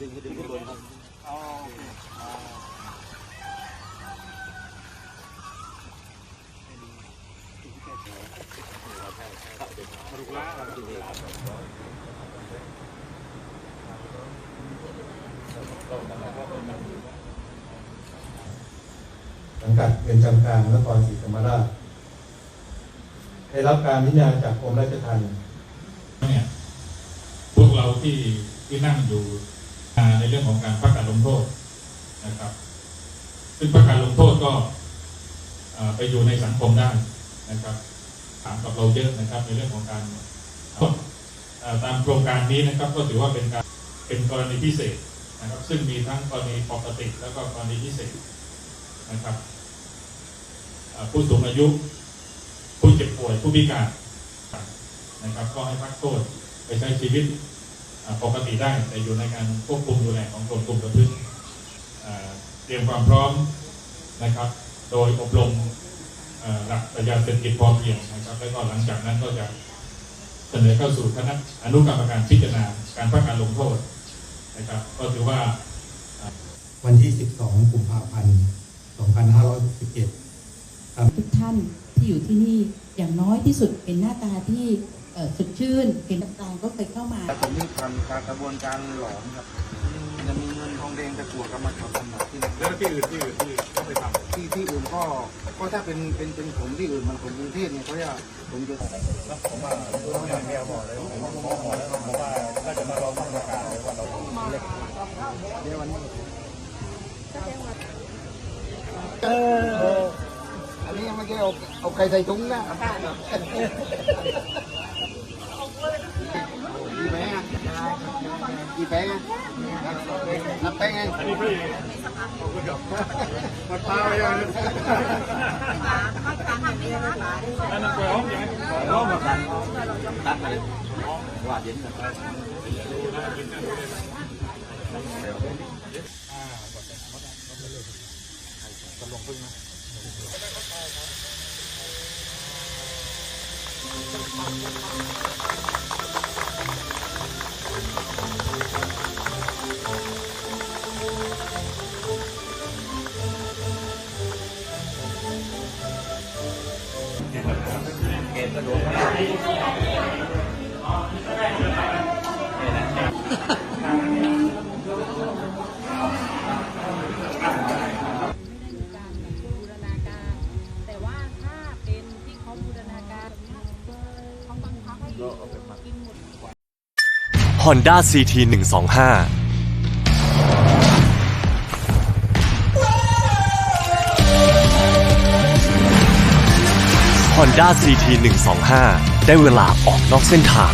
ดึงให้ดึงขึ้นบนครับเอาโอเคอ่าสรุปแล้วสังกัดเรือนจำกลางนครศรีธรรมราชได้รับการพิจารณาจากกรมราชทัณฑ์เนี่ยพวกเราที่ที่นั่งอยู่ ในเรื่องของการพักการลงโทษนะครับ ซึ่งพักการลงโทษก็ไปอยู่ในสังคมได้นะครับถามกับเราเยอะนะครับ ในเรื่องของการตามโครงการนี้นะครับ ก็ถือว่าเป็นการเป็นกรณีพิเศษนะครับ ซึ่งมีทั้งกรณีปกติแล้วก็กรณีพิเศษนะครับผู้สูงอายุ ผู้เจ็บป่วยผู้พิการนะครับ ก็ให้พักโทษไปใช้ชีวิต ปกติได้แต่อยู่ในการควบคุมดูแลของกรมคุมประพฤติอ่าเตรียมความพร้อมนะครับ โดยอบรมหลักปรัชญาเศรษฐกิจพอเพียงนะครับแล้วก็หลังจากนั้นก็จะเสนอเข้าสู่คณะอนุกรรมการพิจารณาการพักการลงโทษนะครับ ก็ถือว่าวันที่ 12 กุมภาพันธ์ 2567ทุกท่านที่อยู่ที่นี่อย่างน้อยที่สุดเป็นหน้าตาที่สดชื่นเป็นต่างๆก็เคยเข้ามา แต่ผมนี่ทำการกระบวนการหลอมครับจะมีเงินทองแดงตะกั่วกรรมฐานขนาดที่นี่แล้วที่อื่นที่อื่นที่ก็ไปทำที่ที่อื่นก็ก็ถ้าเป็นเป็นเป็นผมที่อื่นมันผมกรุงเทพเนี่ยเขาจะผมจะผมว่าเราอย่างเดียวบอกเลยผมว่าผมบอกแล้วผมว่าน่าจะมาลองมาตรการเลยว่าเราเล็กเดี๋ยววันนี้เอออันนี้ยังไม่ได้เอาเอาไก่ใส่ถุงนะ กี่แป้งอะนับแป้งไงอันนี้พี่มาพาไปยังอันนั้นไปห้องยังไงล้อมากันตัดเลยว่าเย็นแบบไม่ได้มีการแบบบูรณา การแต่ว่าถ้าเป็นที่เขาบูรณาการแบบเนี้ยเขาบังห้กิ Honda CT 125ได้เวลาออกนอกเส้นทาง